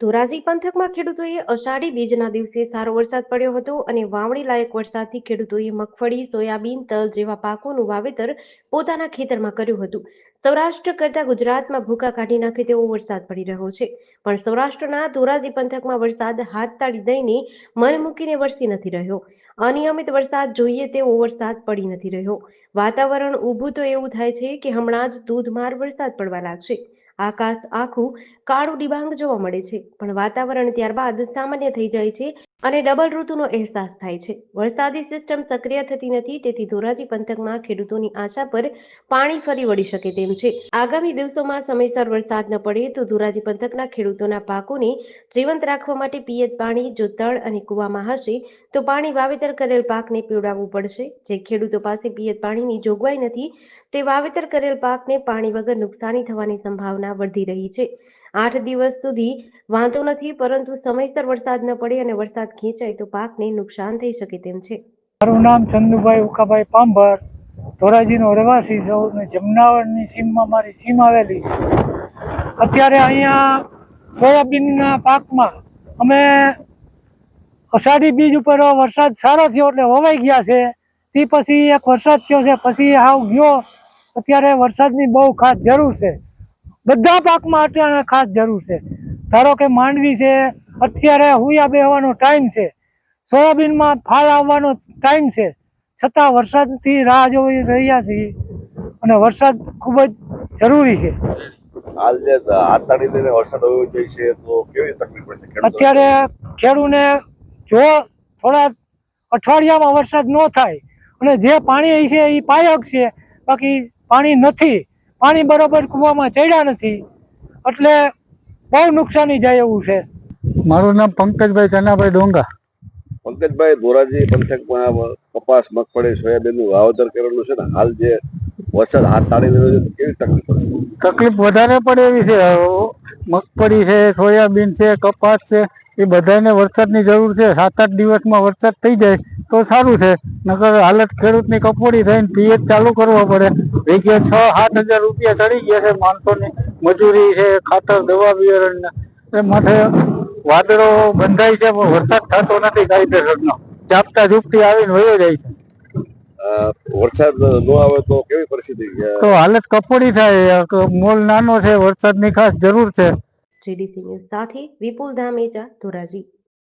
ધોરાજી પંથકમાં ખેડૂતોએ અષાઢી બીજના દિવસે સારો વરસાદ પડ્યો હતો અને વાવણી લાયક વરસાદથી ખેડૂતોએ મગફળી, સોયાબીન, તલ જેવા પાકોનું વાવેતર પોતાના ખેતરમાં કર્યું હતું. સૌરાષ્ટ્ર કરતા ગુજરાતમાં ભૂકા કાઢી નાખે તેવો વરસાદ પડી રહ્યો છે. પણ સૌરાષ્ટ્રના ધોરાજી પંથકમાં વરસાદ હાથ તાળી દઈને મન મૂકીને વરસી નથી રહ્યો. અનિયમિત વરસાદ જોઈએ તેવો વરસાદ પડી નથી રહ્યો. વાતાવરણ ઊભું તો એવું થાય છે કે હમણાં જ ધોધમાર વરસાદ પડવા લાગશે. આકાશ આખું કાળું ડિબાંગ જોવા મળે છે. પણ વાતાવરણ ત્યારબાદ સામાન્ય થઈ જાય છે. અને ડબલ ઋતુનો અહેસાસ થાય છે. વરસાદી સિસ્ટમ સક્રિય થતી નથી, તેથી ધોરાજી પંથકમાં ખેડૂતોની આશા પર પાણી ફરી વળી શકે તેમ છે. આગામી દિવસોમાં સમયસર વરસાદ ન પડે તો ધોરાજી પંથકના ખેડૂતોના પાકોને જીવંત રાખવા માટે પિયત પાણી જો તળ અને કૂવામાં હશે તો પાણી વાવેતર કરેલ પાકને પીવડાવવું પડશે. જે ખેડૂતો પાસે પિયત પાણીની જોગવાઈ નથી, તે વાવેતર કરેલ પાકને પાણી વગર નુકસાની થવાની સંભાવના વધી રહી છે. આઠ દિવસ સુધી વાંધો નથી, પરંતુ સમયસર વરસાદ ન પડે અને વરસાદ ખેંચાય તો પાકને નુકસાન થઈ શકે તેમ છે. મારું નામ ચંદુભાઈ ઉકાભાઈ પાંભર, ધોરાજીનો રહેવાસી છું અને જમનાવરની સીમમાં મારી સીમ આવેલી છે. અત્યારે અહીંયા સોયાબીનના પાકમાં અમે અષાઢી બીજ ઉપર વરસાદ સારો થયો એટલે વવાઈ ગયા છે. તે પછી એક વરસાદ થયો છે, પછી હાવ ગયો. અત્યારે વરસાદની બહુ ખાસ જરૂર છે. બધા પાકમાં અત્યારે ખાસ જરૂર છે. ધારો કે માંડવી છે અત્યારે હુયા બેહવાનો ટાઈમ છે. સોયાબીનમાં ફાળ આવવાનો ટાઈમ છે. છતાં વરસાદથી રાહ જોઈ રહ્યા છીએ અને વરસાદ ખૂબ જ જરૂરી છે? અત્યારે ખેડૂને જો થોડા અઠવાડિયામાં વરસાદ ન થાય અને જે પાણી છે એ પાયક છે બાકી પાણી નથી. પાણી બરોબર કૂવામાં ચડ્યા નથી એટલે બહુ નુકસાની જાય એવું છે. મારું નામ પંકજભાઈ કનાભાઈ ડોંગા. પંકજભાઈ ધોરાજી પંથકમાં કપાસ મગફળી સોયાબીનનું વાવેતર કરેલું છે ને હાલ જે વરસાદ હાથ તાળી રહ્યો છે કેવી તકલીફ પડશે? તકલીફ વધારે પડે એવી છે. મગફળી છે સોયાબીન છે કપાસ છે એ બધાને વરસાદની જરૂર છે. સાત આઠ દિવસમાં વરસાદ થઈ જાય. તો સારું છે. નકર હાલત ખેડૂતની કપોડી થઈને પીએચ ચાલુ કરવો પડે. વીઘે છ સાત હજાર રૂપિયા ચડી ગયા છે માણસોની. મજૂરી છે ખાતર દવા બિયારણના એ માટે વાદળો બંધાય છે પણ વરસાદ થતો નથી કાયદેસરનો. ચાપતા ઝૂપટી આવીને વયો જાય છે. વરસાદ ન આવે તો કેવી પરિસ્થિતિ? તો હાલત કપોડી થાય. મોલ નાનો છે વરસાદની ખાસ જરૂર છે. જીડીસી ન્યૂઝ સાથે વિપુલ ધામેજા ધોરાજી.